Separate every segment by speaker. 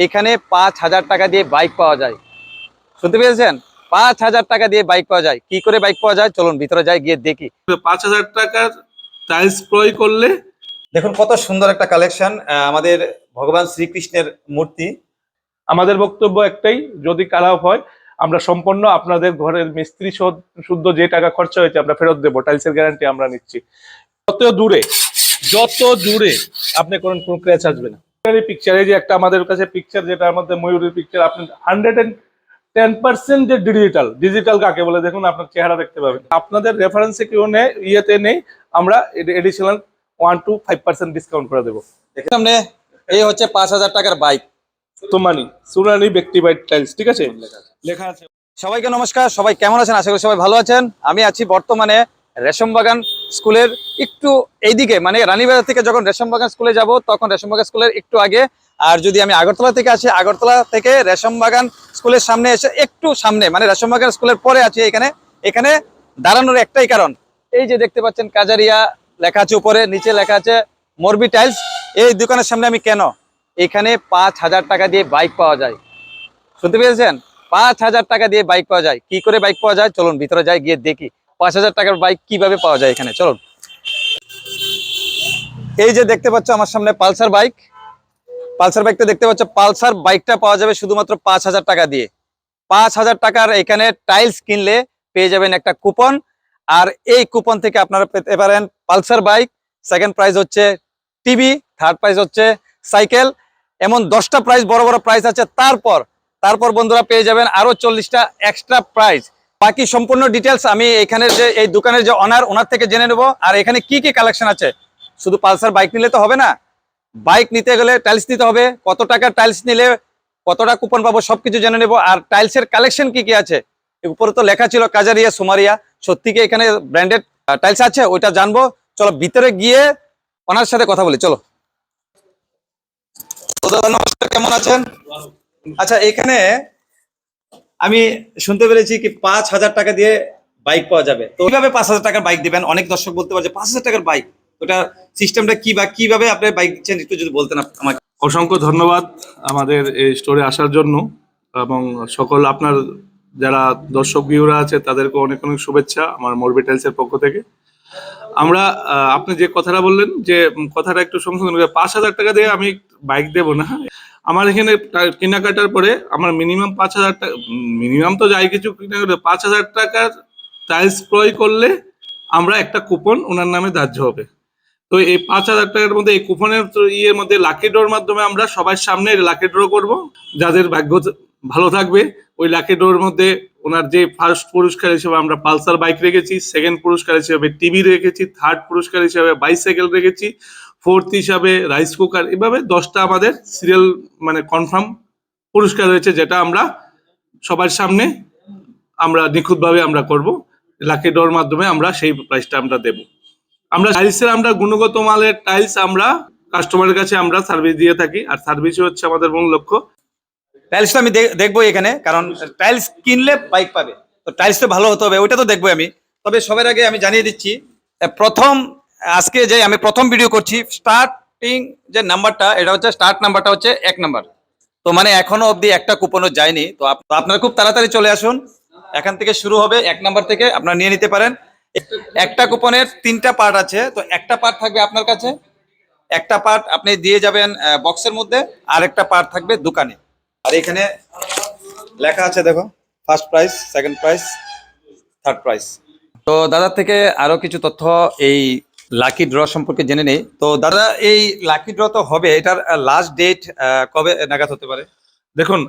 Speaker 1: এখানে পাঁচ হাজার টাকা দিয়ে বাইক পাওয়া যায়। শুনতে পেরেছেন পাঁচ হাজার টাকা দিয়ে বাইক পাওয়া যায়। কি করে বাইক পাওয়া যায়? চলুন ভিতরে যাই গিয়ে দেখি।
Speaker 2: পাঁচ হাজার টাকার টাইলস ক্রয় করলে
Speaker 1: দেখুন কত সুন্দর একটা কালেকশন আমাদের ভগবান শ্রীকৃষ্ণের মূর্তি।
Speaker 2: আমাদের বক্তব্য একটাই যদি খারাপ হয় আমরা সম্পূর্ণ আপনাদের ঘরের মিস্ত্রি শোধ- শুদ্ধ যে টাকা খরচা হয়েছে আমরা ফেরত দেবো। টাইলসের গ্যারান্টি আমরা নিচ্ছি। যত দূরে যত দূরে আপনি কোন কোন ক্র্যাচ আসবে না। পিকচার এই যে একটা আমাদের কাছে পিকচার যেটার মধ্যে ময়ূরের পিকচার আপনি হান্ড্রেড টেন পার্সেন্ট যে ডিজিটাল ডিজিটাল কাকে বলে দেখুন আপনার চেহারা দেখতে পাবেন। আপনাদের রেফারেন্সে কেউ নেই ইয়েতে নেই আমরা additional one two five percent discount করে দেবো।
Speaker 1: সামনে এই হচ্ছে পাঁচ হাজার টাকার বাইক
Speaker 2: তোমানি সুনানি ব্যক্তি বাইট টাইলস ঠিক আছে? লেখা আছে।
Speaker 1: সবাইকে নমস্কার সবাই কেমন আছেন? আশা করি সবাই ভালো আছেন। আমি আছি বর্তমানে রেশমবাগান স্কুলের একটু এইদিকে মানে রানীবাজার থেকে যখন রেশমবাগান স্কুলে যাব, তখন রেশমবাগান স্কুলের একটু আগে। আর যদি আমি আগরতলা থেকে আসি, আগরতলা থেকে রেশমবাগান স্কুলের সামনে এসে একটু সামনে মানে রেশমবাগান স্কুলের পরে আছি এখানে এখানে দাঁড়ানোর একটাই কারণ। এই যে দেখতে পাচ্ছেন কাজারিয়া লেখা আছে উপরে, নিচে লেখা আছে মরবি টাইলস। এই দোকানের সামনে আমি কেন? এখানে পাঁচ হাজার টাকা দিয়ে বাইক পাওয়া যায়। শুনতে পেরেছেন পাঁচ হাজার টাকা দিয়ে বাইক পাওয়া যায়। কি করে বাইক পাওয়া যায়? চলুন ভিতরে যাই, গিয়ে দেখি। পাঁচ হাজার টাকার বাইক কীভাবে পাওয়া যায় এখানে? চলো এই যে দেখতে পাচ্ছ আমার সামনে পালসার বাইক পালসার বাইকটা দেখতে পাচ্ছ পালসার বাইকটা পাওয়া যাবে শুধুমাত্র পাঁচ হাজার টাকা দিয়ে। পাঁচ হাজার টাকার এখানে টাইলস কিনলে পেয়ে যাবেন একটা কুপন আর এই কুপন থেকে আপনারা পেতে পারেন পালসার বাইক সেকেন্ড প্রাইজ হচ্ছে টিভি থার্ড প্রাইজ হচ্ছে সাইকেল এমন দশটা প্রাইজ বড় বড় প্রাইজ আছে। তারপর তারপর বন্ধুরা পেয়ে যাবেন আরও চল্লিশটা এক্সট্রা প্রাইজ বাকি সম্পূর্ণ ডিটেলস আমি এখানের যে এই দোকানের যে অনার ওনার থেকে জেনে নেব। আর এখানে কি কি কালেকশন আছে? শুধু পালসার বাইক নিলে তো হবে না? বাইক নিতে গেলে টাইলস নিতে হবে। কত টাকা টাইলস নিলে কতটা কুপন পাবো সবকিছু জেনে নেব। আর টাইলসের কালেকশন কি কি আছে? উপরে তো লেখা ছিল কাজারিয়া সুমারিয়া। সত্যি কি এখানে ব্র্যান্ডেড টাইলস আছে? ওইটা জানব। চলো ভিতরে গিয়ে ওনার সাথে কথা বলি। চলো। নমস্কার কেমন আছেন? আচ্ছা এখানে আমি শুনতে পেরেছি কি পাঁচ হাজার টাকা দিয়ে বাইক পাওয়া যাবে। তো কীভাবে পাঁচ হাজার টাকার বাইক দিবেন? অনেক দর্শক বলতে পারছে পাঁচ হাজার টাকার বাইক ওটা সিস্টেমটা কি বা কীভাবে আপনি বাইক দিচ্ছেন? একটু যদি বলতেন আমাকে।
Speaker 2: অসংখ্য ধন্যবাদ আমাদের এই স্টোরে আসার জন্য এবং সকল আপনার যারা দর্শক ভিউরা আছে, তাদেরকে অনেক অনেক শুভেচ্ছা আমার মরবি টাইলসের পক্ষ থেকে। আমরা আপনি যে কথাটা বললেন, যে কথাটা একটু সংশোধন পাঁচ হাজার টাকা দিয়ে আমি বাইক দেব না। আমার এখানে কেনাকাটার পরে আমার মিনিমাম পাঁচ হাজার টাকা মিনিমাম তো যাই কিছু কেনাকাটা পাঁচ হাজার টাকার টাইলস ক্রয় করলে আমরা একটা কুপন ওনার নামে ধার্য হবে। তো এই পাঁচ হাজার টাকার মধ্যে এই কুপনের ইয়ের মধ্যে লাকি ড্রর মাধ্যমে আমরা সবার সামনে লাকি ড্র করব। যাদের ভাগ্য ভালো থাকবে, ওই লাকি ড্রর মধ্যে ওনার যে ফার্স্ট পুরস্কার হিসেবে আমরা পালসার বাইক রেখেছি সেকেন্ড পুরস্কার হিসেবে টিভি রেখেছি থার্ড পুরস্কার হিসেবে বাইসাইকেল রেখেছি ফোর্থ হিসাবে রাইস কুকার, এভাবে দশটা আমাদের সিরিয়াল মানে কনফার্ম পুরস্কার রয়েছে যেটা আমরা সবার সামনে আমরা নিখুঁতভাবে আমরা করব। লাকি ড্রর মাধ্যমে আমরা সেই প্রাইসটা আমরা দেবো। আমরা টাইলসের আমরা গুণগত মালের টাইলস আমরা কাস্টমারের কাছে আমরা সার্ভিস দিয়ে থাকি, আর সার্ভিসই হচ্ছে আমাদের মূল লক্ষ্য।
Speaker 1: টাইলসটা আমি দেখব এখানে, কারণ টাইলস কিনলে বাইক পাবে। তো টাইলসটা ভালো হতে হবে, ওইটা তো দেখব আমি। তবে সবার আগে আমি জানিয়ে দিচ্ছি প্রথম আজকে যে আমি প্রথম ভিডিও করছি স্টার্টিং যে নাম্বারটা এটা হচ্ছে স্টার্ট নাম্বারটা হচ্ছে এক নাম্বার তো মানে এখনও অবধি একটা কুপনও যায়নি। তো আপনারা খুব তাড়াতাড়ি চলে আসুন। এখান থেকে শুরু হবে এক নাম্বার থেকে, আপনারা নিয়ে নিতে পারেন। একটা কুপনের তিনটা পার্ট আছে। তো একটা পার্ট থাকবে আপনার কাছে। একটা পার্ট আপনি দিয়ে যাবেন বক্সের মধ্যে। আর একটা পার্ট থাকবে দোকানে। আর এখানে লেখা আছে, দেখো first prize second prize third prize তো দাদার থেকে আরও কিছু তথ্য এই লাকি ড্র সম্পর্কে জেনে নেই। তো দাদা, এই লাকি ড্র তো হবে, এটার লাস্ট ডেট কবে নাগাদ হতে পারে?
Speaker 2: দেখুন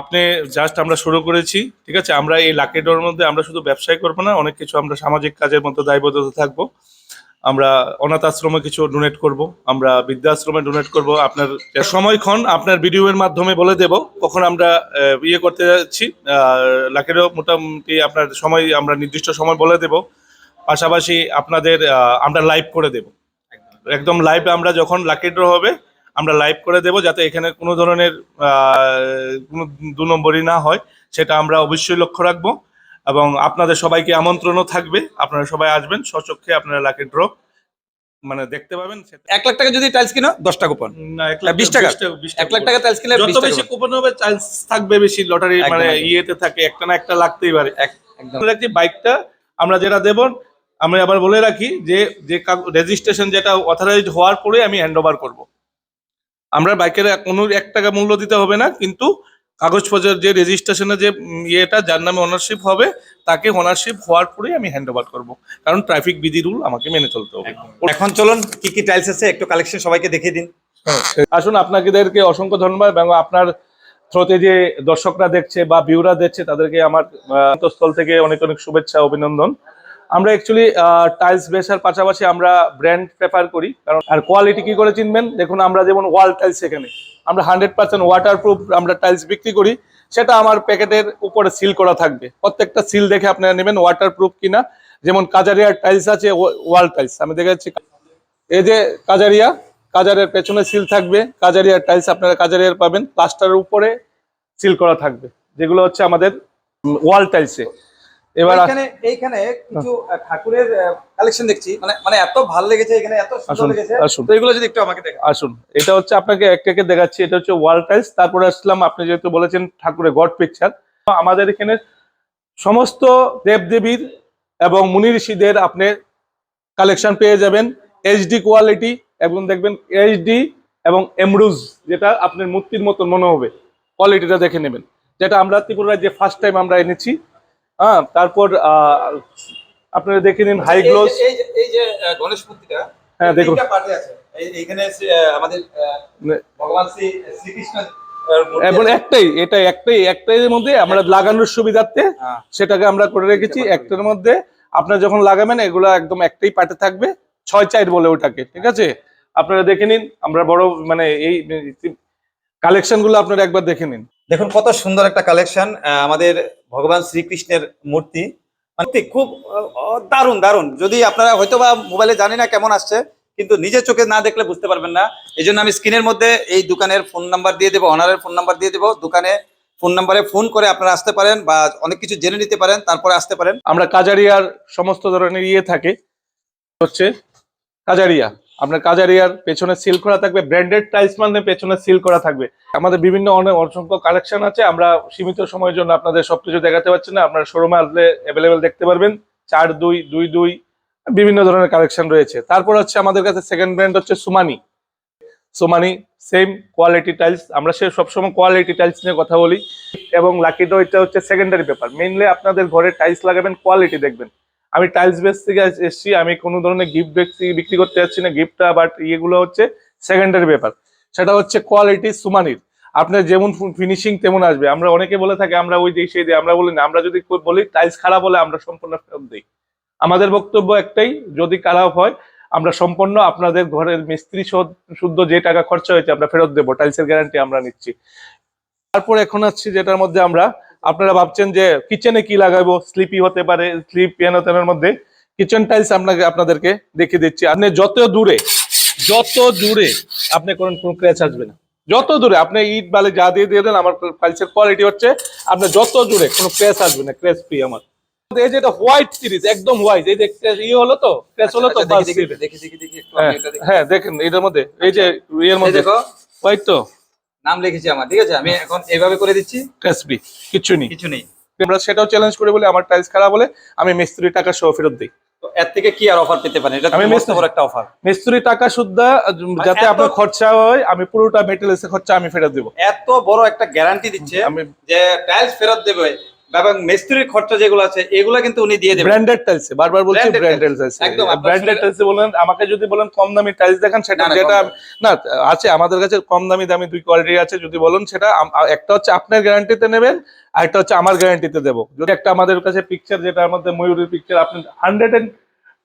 Speaker 2: আপনি জাস্ট আমরা শুরু করেছি, ঠিক আছে? আমরা এই লাকি ডোর মধ্যে আমরা শুধু ব্যবসায় করব না, অনেক কিছু আমরা সামাজিক কাজের মধ্যে দায়বদ্ধতা থাকব। আমরা অনাথ আশ্রমে কিছু ডোনেট করব, আমরা বৃদ্ধাশ্রমে ডোনেট করব। আপনার সময়ক্ষণ আপনার ভিডিওর মাধ্যমে বলে দেব, কখন আমরা ইয়ে করতে যাচ্ছি। লাকিরও মোটামুটি আপনার সময়, আমরা নির্দিষ্ট সময় বলে দেব। পাশাপাশি আপনাদের আমরা লাইভ করে দেব। একদম লাইভ আমরা যখন লাকি ড্র হবে আমরা লাইভ করে দেব যাতে এখানে কোনো ধরনের কোনো দু নম্বরই না হয় সেটা আমরা অবশ্যই লক্ষ্য রাখব। এবং আপনাদের সবাইকে আমন্ত্রণও থাকবে। আপনারা সবাই আসবেন সচক্ষে আপনারা লাকি ড্র মানে দেখতে পাবেন
Speaker 1: এক লাখ টাকা যদি টাইলস কিনো দশটা কুপন
Speaker 2: না এক লাখ
Speaker 1: বিশ টাকা? এক লাখ টাকা টাইলস কিনলে
Speaker 2: যত বেশি
Speaker 1: কুপন।
Speaker 2: হবে চান্স থাকবে বেশি লটারি মানে ইয়েতে থাকে একটা না একটা লাগতেই পারে।
Speaker 1: এক- একদম
Speaker 2: বাইকটা আমরা যেটা দেব আমরা আবার বলে রাখি যে যে রেজিস্ট্রেশন যেটা অথরাইজড হওয়ার পরে আমি হ্যান্ড ওভার করব। আমরা বাইকের কোনো এক টাকা মূল্য দিতে হবে না কিন্তু কাগজপত্রের যে রেজিস্ট্রেশনের যে ইয়েটা যার নামে ওনারশিপ হবে তাকে ওনারশিপ হওয়ার পরেই আমি হ্যান্ড ওভার করব। কারণ ট্রাফিক বিধি রুল আমাকে মেনে চলতে হবে।
Speaker 1: এখন চলুন কি কি টাইলস আছে একটু কালেকশন সবাইকে দেখিয়ে দিন।
Speaker 2: আসুন আপনাদেরকে অসংখ্য ধন্যবাদ এবং আপনার থ্রোতে যে দর্শকরা দেখছে বা ভিউরা দেখছে তাদেরকে আমার অন্তঃস্থল থেকে অনেক অনেক শুভেচ্ছা অভিনন্দন। আমরা অ্যাকচুয়ালি টাইলস বেসার পাশাপাশি আমরা ব্র্যান্ড প্রেফার করি। কারণ, আর কোয়ালিটি কি করে চিনবেন? দেখুন, আমরা যেমন ওয়াল টাইলস এখানে, আমরা হান্ড্রেড পার্সেন্ট ওয়াটার প্রুফ আমরা টাইলস বিক্রি করি। সেটা আমার প্যাকেটের উপরে সিল করা থাকবে। প্রত্যেকটা সিল দেখে আপনারা নেবেন ওয়াটার প্রুফ কিনা। যেমন কাজারিয়ার টাইলস আছে ওয়াল টাইলস আমি দেখাচ্ছি। এই যে কাজারিয়া কাজারের পেছনে সিল থাকবে। কাজারিয়ার টাইলস আপনারা কাজারিয়ার পাবেন। প্লাস্টারের উপরে সিল করা থাকবে। যেগুলো হচ্ছে আমাদের ওয়াল টাইলসে এবার আস-
Speaker 1: এইখানে কিছু ঠাকুরের কালেকশন দেখছি। মানে মানে এত ভালো লেগেছে এখানে এত সুন্দর
Speaker 2: আসুন
Speaker 1: লেগেছে।
Speaker 2: আসুন।
Speaker 1: তো এগুলো যদি একটু আমাকে
Speaker 2: আসুন। এটা হচ্ছে আপনাকে এক একে দেখাচ্ছি। এটা হচ্ছে ওয়াল টাইলস তারপরে আসলাম আপনি যেহেতু বলেছেন ঠাকুরের গড পিকচার আমাদের এখানে সমস্ত দেবদেবীর এবং মুনি ঋষিদের আপনি কালেকশন পেয়ে যাবেন। এইচডি কোয়ালিটি এবং দেখবেন এইচডি এবং এমরুজ যেটা আপনার মূর্তির মতন মনে হবে। কোয়ালিটিটা দেখে নেবেন। যেটা আমরা ত্রিপুরায় যে ফার্স্ট টাইম আমরা এনেছি হ্যাঁ তারপর আহ, আপনারা দেখে নিন হাই গ্লোস
Speaker 1: এই যে এই যে গণেশ মূর্তিটা
Speaker 2: হ্যাঁ দেখুন।
Speaker 1: এইখানে আমাদের ভগবান শ্রী শ্রীকৃষ্ণ আহ,
Speaker 2: এবং একটাই এটা একটাই একটাই মধ্যে আমরা লাগানোর সুবিধার্থে
Speaker 1: হ্যাঁ।
Speaker 2: সেটাকে আমরা করে রেখেছি। একটার মধ্যে আপনার যখন লাগাবেন এগুলো একদম একটাই পাটে থাকবে। ছয় চাইট বলে ওটাকে ঠিক আছে? আপনারা দেখে নিন আমরা বড় মানে এই কালেকশনগুলো আপনারা একবার দেখে নিন।
Speaker 1: দেখুন কত সুন্দর একটা কালেকশন আমাদের ভগবান শ্রীকৃষ্ণের মূর্তি। মানে খুব দারুণ দারুণ। যদি আপনারা হয়তো বা মোবাইলে জানি না কেমন আসছে, কিন্তু নিজের চোখে না দেখলে বুঝতে পারবেন না। এই জন্য আমি স্ক্রিনের মধ্যে এই দোকানের ফোন নাম্বার দিয়ে দেবো অনারের ফোন নাম্বার দিয়ে দেবো। দোকানে ফোন নাম্বারে ফোন করে আপনারা আসতে পারেন বা অনেক কিছু জেনে নিতে পারেন, তারপরে আসতে পারেন।
Speaker 2: আমরা কাজারিয়ার সমস্ত ধরনের ইয়ে থাকে, হচ্ছে কাজারিয়া। আপনার কাজারিয়ার পেছনে সিল করা থাকবে ব্র্যান্ডেড টাইলস মানে পেছনে সিল করা থাকবে। আমাদের বিভিন্ন অনেক অসংখ্য কালেকশন আছে, আমরা সীমিত সময়ের জন্য আপনাদের সবকিছু দেখাতে পারছি না, আপনারা শোরুমে আসলে অ্যাভেলেবেল দেখতে পারবেন। চার দুই দুই দুই, বিভিন্ন ধরনের কালেকশন রয়েছে। তারপর হচ্ছে আমাদের কাছে সেকেন্ড ব্র্যান্ড হচ্ছে সুমানি সুমানি সেম কোয়ালিটি টাইলস আমরা সে সবসময় কোয়ালিটি টাইলস নিয়ে কথা বলি। এবং লাকি ড্র এটা হচ্ছে সেকেন্ডারি ব্যাপার মেইনলি আপনাদের ঘরে টাইলস লাগাবেন কোয়ালিটি দেখবেন। আমি টাইলস বেস থেকে এস- এসছি, আমি কোনো ধরনের গিফট বিক্রি করতে যাচ্ছি না গিফটটা বাট ইয়েগুলো হচ্ছে সেকেন্ডারি ব্যাপার সেটা হচ্ছে কোয়ালিটি সুমানির। আপনার যেমন ফিনিশিং তেমন আসবে। আমরা অনেকে বলে থাকি, আমরা ওই দিই সেই দিই আমরা বলি না। আমরা যদি বলি টাইলস খারাপ হলে আমরা সম্পূর্ণ ফেরত দিই। আমাদের বক্তব্য একটাই, যদি খারাপ হয়, আমরা সম্পূর্ণ আপনাদের ঘরের মিস্ত্রি শুদ্ধ যে টাকা খরচা হয়েছে, আমরা ফেরত দেবো। টাইলসের গ্যারান্টি আমরা নিচ্ছি। তারপর এখন আসছি যেটার মধ্যে আমরা আপনারা ভাবছেন যে কিচেনে কি লাগাবো? স্লিপি হতে পারে স্লিপ পিয়ানো তেনের মধ্যে কিচেন টাইলস আপনাকে আপনাদেরকে দেখিয়ে দিচ্ছি। আপনি যত দূরে যত দূরে আপনি কোন কোনো ক্র্যাচ আসবে না। যত দূরে আপনি ইট বালি যা দিয়ে দিয়ে দেন আমার টাইলসের কোয়ালিটি হচ্ছে আপনার যত দূরে কোনো ক্র্যাচ আসবে না ক্র্যাচ ফ্রি আমার। এই যেটা হোয়াইট সিরিজ একদম হোয়াইট এই যে crash ইয়ে হলো তো? ক্র্যাচ হলো তো?
Speaker 1: আচ্ছা,
Speaker 2: হ্যাঁ
Speaker 1: এটা।
Speaker 2: হ্যাঁ দেখেন এটার মধ্যে এই যে ইয়ের মধ্যে হোয়াইট তো?
Speaker 1: নাম লিখেছি আমার ঠিক আছে? আমি এখন এইভাবে করে দিচ্ছি।
Speaker 2: কাসবি কিছু নেই।
Speaker 1: কিছু নেই।
Speaker 2: আমরা সেটাও চ্যালেঞ্জ করে বলে আমার টাইলস খারাপ হলে আমি মিস্ত্রি টাকা সহ ফেরত দিই।
Speaker 1: তো এর থেকে কি আর অফার পেতে পারেন? এটা
Speaker 2: আমি মিস্ত্রি-
Speaker 1: বড় একটা অফার
Speaker 2: মিস্ত্রি টাকা সুদ্ধা যাতে আপনার খরচা হয় আমি পুরোটা মেটেরিয়ালস খরচা আমি ফেরত দেব।
Speaker 1: এত বড় একটা গ্যারান্টি দিচ্ছে
Speaker 2: আমি
Speaker 1: যে টাইলস ফেরত দেবে। এবং মিস্ত্রির খরচা যেগুলো আছে এগুলো কিন্তু উনি দিয়ে দেবেন।
Speaker 2: ব্র্যান্ডেড টাইলস বারবার বলছি ব্র্যান্ডেড টাইলস
Speaker 1: একদম,
Speaker 2: ব্র্যান্ডেড টাইলস বলেন আমাকে যদি বলেন কম দামি টাইলস দেখান সেটা যেটা না আছে আমাদের কাছে কম দামি দামি দুই কোয়ালিটি আছে যদি বলেন সেটা একটা হচ্ছে আপনার গ্যারান্টিতে নেবেন আর একটা হচ্ছে আমার গ্যারান্টিতে দেবো। যদি একটা আমাদের কাছে পিকচার যেটার মধ্যে ময়ূরের পিকচার আপনি হান্ড্রেড এন্ড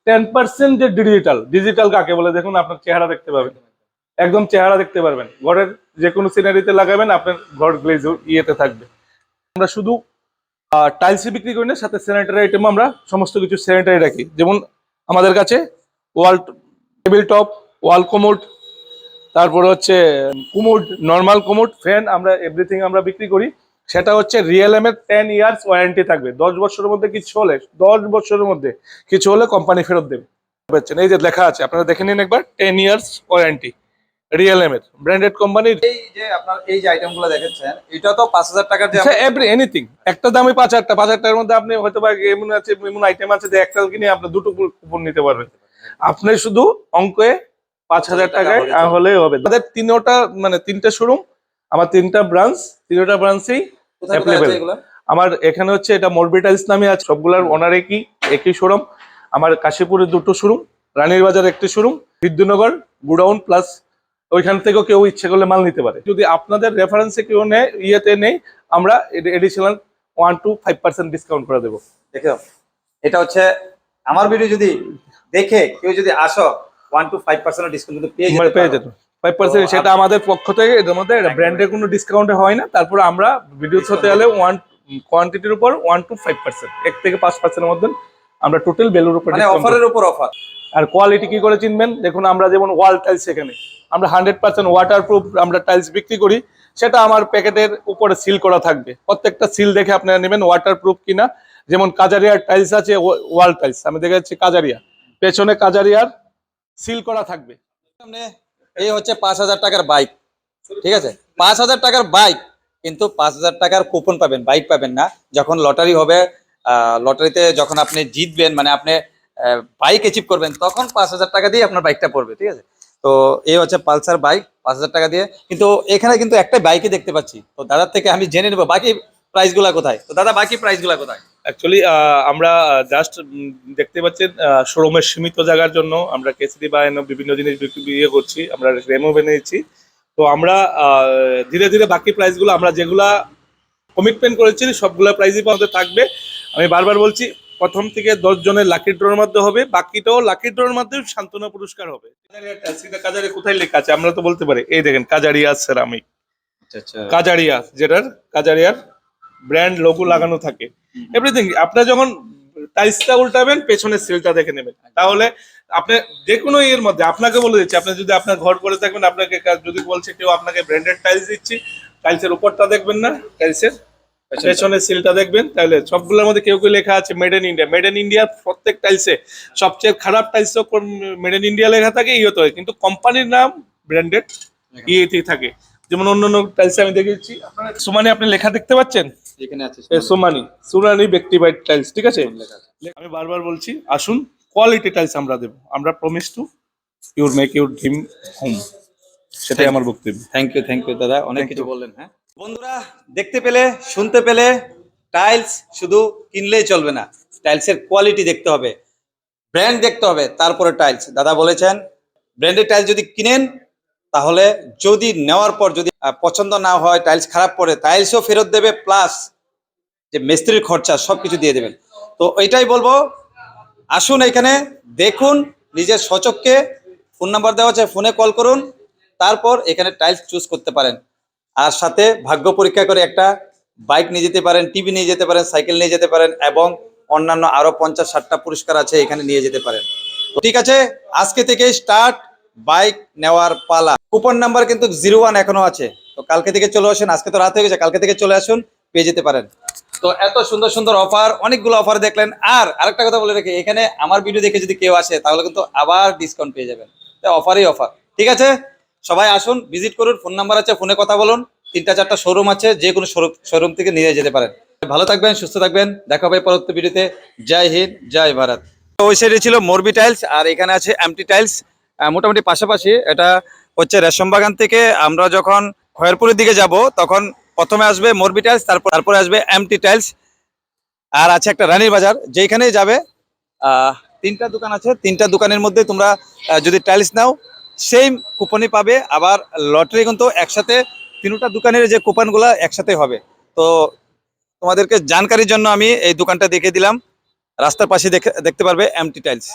Speaker 2: টেন পার্সেন্ট যে ডিজিটাল ডিজিটাল কাকে বলে দেখুন আপনার চেহারা দেখতে পাবেন। একদম চেহারা দেখতে পারবেন। ঘরের যে কোনো সিনারিতে লাগাবেন আপনার ঘর গ্লেজ ইয়েতে থাকবে। আমরা শুধু টাইলস বিক্রি করি না, সাথে স্যানিটারি আইটেম আমরা সমস্ত কিছু স্যানিটারি রাখি। যেমন আমাদের কাছে wall table top wall commode তারপরে হচ্ছে কুমোড নর্মাল কুমোড ফ্যান আমরা এভরিথিং আমরা বিক্রি করি। সেটা হচ্ছে রিয়েল এম এর টেন ইয়ার্স ওয়ারেন্টি থাকবে। দশ বছরের মধ্যে কিছু হলে, দশ বছরের মধ্যে কিছু হলে কোম্পানি ফেরত দেবে। এই যে লেখা আছে, আপনারা দেখে নিন একবার ten years warranty real M এর ব্র্যান্ডেড কোম্পানির
Speaker 1: এই যে আপনার এই যে আইটেমগুলো দেখেছেন এটা তো পাঁচ হাজার টাকার যে
Speaker 2: এভরি এনিথিং একটা দামই পাঁচ হাজার টাকা পাঁচ হাজার টাকার মধ্যে আপনি হয়তো বা এমন আছে এমন আইটেম আছে যে একটা কিনে আপনি দুটো কুপন নিতে পারবেন। আপনি শুধু অঙ্কে পাঁচ হাজার টাকায় হলেই হবে। আমাদের তিনটা মানে তিনটা শোরুম আমার তিনটা ব্রাঞ্চ তিনটা ব্রাঞ্চেই।
Speaker 1: এগুলো?
Speaker 2: আমার এখানে হচ্ছে এটা মোরবিটাইলস নামে আছে সবগুলার ওনার একই একই শোরুম আমার কাশীপুরে দুটো শোরুম রানীর বাজার একটি শোরুম বিদ্যুনগর গুডাউন প্লাস ওইখান থেকেও কেউ ইচ্ছে করলে মাল নিতে পারে। যদি আপনাদের রেফারেন্সে কেউ নেয় ইয়েতে নেই আমরা additional one two five percent discount করে দেবো।
Speaker 1: দেখো এটা হচ্ছে আমার ভিডিও যদি দেখে কেউ যদি আসো one two five percent discount কিন্তু পেয়ে
Speaker 2: মানে পেয়ে যেত ফাইভ পার্সেন্ট সেটা আমাদের পক্ষ থেকে এদের মধ্যে ব্র্যান্ডের কোনো ডিসকাউন্টে হয় না। তারপর আমরা ভিডিও হতে গেলে ওয়ান কোয়ান্টিটির উপর ওয়ান টু ফাইভ পার্সেন্ট এক থেকে পাঁচ পার্সেন্টের মধ্যে আমরা টোটাল বেলুর উপর
Speaker 1: মানে অফারের উপর অফার
Speaker 2: আর কোয়ালিটি কি করে চিনবেন? দেখুন আমরা যেমন ওয়াল টাইলস এখানে আমরা হান্ড্রেড পার্সেন্ট ওয়াটার প্রুফ আমরা টাইলস বিক্রি করি, সেটা আমার প্যাকেটের উপরে সিল করা থাকবে। প্রত্যেকটা সিল দেখে আপনারা নেবেন ওয়াটার প্রুফ কিনা। যেমন কাজারিয়ার টাইলস আছে ওয়াল টাইলস আমি দেখে যাচ্ছি কাজারিয়া। পেছনে কাজারিয়ার সিল করা থাকবে।
Speaker 1: সামনে এই হচ্ছে পাঁচ হাজার টাকার বাইক ঠিক আছে? পাঁচ হাজার টাকার বাইক কিন্তু পাঁচ হাজার টাকার কুপন পাবেন বাইক পাবেন না। যখন লটারি হবে লটারিতে যখন আপনি জিতবেন মানে আপনি বাইক অ্যাচিভ করবেন, তখন পাঁচ হাজার টাকা দিয়ে আপনার বাইকটা পড়বে, ঠিক আছে? তো এই হচ্ছে পালসার বাইক, পাঁচ হাজার টাকা দিয়ে। কিন্তু এখানে কিন্তু একটা বাইকই দেখতে পাচ্ছি। তো দাদার থেকে আমি জেনে নেব, বাকি প্রাইসগুলা কোথায়? তো দাদা, বাকি প্রাইসগুলা কোথায়?
Speaker 2: অ্যাকচুয়ালি আমরা জাস্ট দেখতে পাচ্ছেন শোরুমের সীমিত জায়গার জন্য আমরা কেসরি বা বিভিন্ন জিনিস ইয়ে করছি, আমরা রেমো বানিয়েছি তো আমরা ধীরে ধীরে বাকি প্রাইসগুলো আমরা যেগুলা কমিটমেন্ট করেছি, সবগুলা প্রাইসই আমাদের থাকবে। আমি বারবার বলছি প্রথম থেকে দশ জনের লাকি ড্রর মধ্যে হবে বাকিটাও লাকি ড্রর মধ্যে সান্ত্বনা পুরস্কার হবে। কাজারি কোথায় লেখা আছে? আমরা তো বলতে পারি। এই দেখেন কাজারিয়া সেরামিক
Speaker 1: আচ্ছা আচ্ছা।
Speaker 2: কাজারিয়া যেটার কাজারিয়ার ব্র্যান্ড লোগো লাগানো থাকে। এভরিথিং আপনার যখন টাইলসটা উল্টাবেন পেছনের সিলটা দেখে নেবেন। তাহলে আপনি যে কোনো এর মধ্যে আপনাকে বলে দিচ্ছি আপনি যদি আপনার ঘর করে থাকবেন আপনাকে যদি বলছে কেউ আপনাকে ব্র্যান্ডেড টাইলস দিচ্ছি টাইলসের উপরটা দেখবেন না টাইলসের পেছনের সিলটা দেখবেন তাহলে সবগুলোর মধ্যে কেউ কেউ লেখা আছে made in India made in ইন্ডিয়ার প্রত্যেক টাইলসে সবচেয়ে খারাপ টাইলস মেড ইন ইন্ডিয়া লেখা থাকে ইয়েতে হয়। কিন্তু কোম্পানির নাম ব্র্যান্ডেড ইয়েতেই থাকে। যেমন অন্য অন্য টাইলসে আমি দেখেছি সুমানি আপনি লেখা দেখতে পাচ্ছেন?
Speaker 1: এখানে আছে
Speaker 2: সোমানি। সুরানি ব্যক্তিবাইট টাইলস ঠিক আছে? আমি বারবার বলছি আসুন কোয়ালিটি টাইলস আমরা দেবো। আমরা promise to your make your dream home সেটাই আমার বক্তব্য।
Speaker 1: থ্যাংক ইউ থ্যাংক ইউ দাদা। অনেক কিছু বললেন হ্যাঁ? বন্ধুরা, দেখতে পেলে, শুনতে পেলে টাইলস শুধু কিনলেই চলবে না। টাইলসের কোয়ালিটি দেখতে হবে। ব্র্যান্ড দেখতে হবে, তারপরে টাইলস দাদা বলেছেন ব্র্যান্ডের টাইলস যদি কিনেন, তাহলে যদি নেওয়ার পর যদি পছন্দ না হয় টাইলস খারাপ পড়ে টাইলসও ফেরত দেবে প্লাস যে মিস্ত্রির খরচা সব কিছু দিয়ে দেবেন। তো এটাই বলব, আসুন এখানে, দেখুন, নিজের সচককে ফোন নাম্বার দেওয়া আছে ফোনে কল করুন, তারপর এখানে টাইলস চুজ করতে পারেন। আর সাথে ভাগ্য পরীক্ষা করে একটা বাইক নিয়ে যেতে পারেন, টিভি নিয়ে যেতে পারেন, সাইকেল নিয়ে যেতে পারেন এবং অন্যান্য আরও পঞ্চাশ ষাটটা পুরস্কার আছে এখানে নিয়ে যেতে পারেন। ঠিক আছে, আজকে থেকে স্টার্ট বাইক নেওয়ার পালা। কুপন নাম্বার কিন্তু জিরো ওয়ান এখনও আছে। তো কালকে থেকে চলে আসুন, আজকে তো রাত হয়ে গেছে, কালকে থেকে চলে আসুন, পেয়ে যেতে পারেন। তো এত সুন্দর সুন্দর অফার অনেকগুলো অফার দেখলেন। আর আরেকটা কথা বলে রেখে, এখানে আমার ভিডিও দেখে যদি কেউ আসে, তাহলে কিন্তু আবার ডিসকাউন্ট পেয়ে যাবেন। অফারই অফার ঠিক আছে? সবাই আসুন ভিজিট করুন ফোন নাম্বার আছে ফোনে কথা বলুন, তিনটা চারটা শোরুম আছে, যে কোনো শোরুম থেকে নিয়ে যেতে পারেন। ভালো থাকবেন, সুস্থ থাকবেন, দেখা হবে পরবর্তী ভিডিওতে। জয় হিন্দ, জয় ভারত। ওই সাইডে ছিল মোরবি টাইলস আর এখানে আছে এমটি টাইলস মোটামুটি পাশাপাশি এটা হচ্ছে রেশম বাগান থেকে আমরা যখন খয়েরপুরের দিকে যাব, তখন প্রথমে আসবে মোরবি টাইলস তারপর, তারপরে আসবে এমটি টাইলস আর আছে একটা রানীর বাজার যেখানেই যাবে তিনটা দোকান আছে, তিনটা দোকানের মধ্যে তোমরা যদি টাইলস নাও সেম কুপনই পাবে, আবার লটারি কিন্তু একসাথে তিনটা দোকানের যে কুপনগুলো একসাথে হবে। তো তোমাদেরকে জানকারির জন্য আমি এই দোকানটা দেখে দিলাম। রাস্তার পাশে দেখে, দেখতে পারবে এমটি টাইলস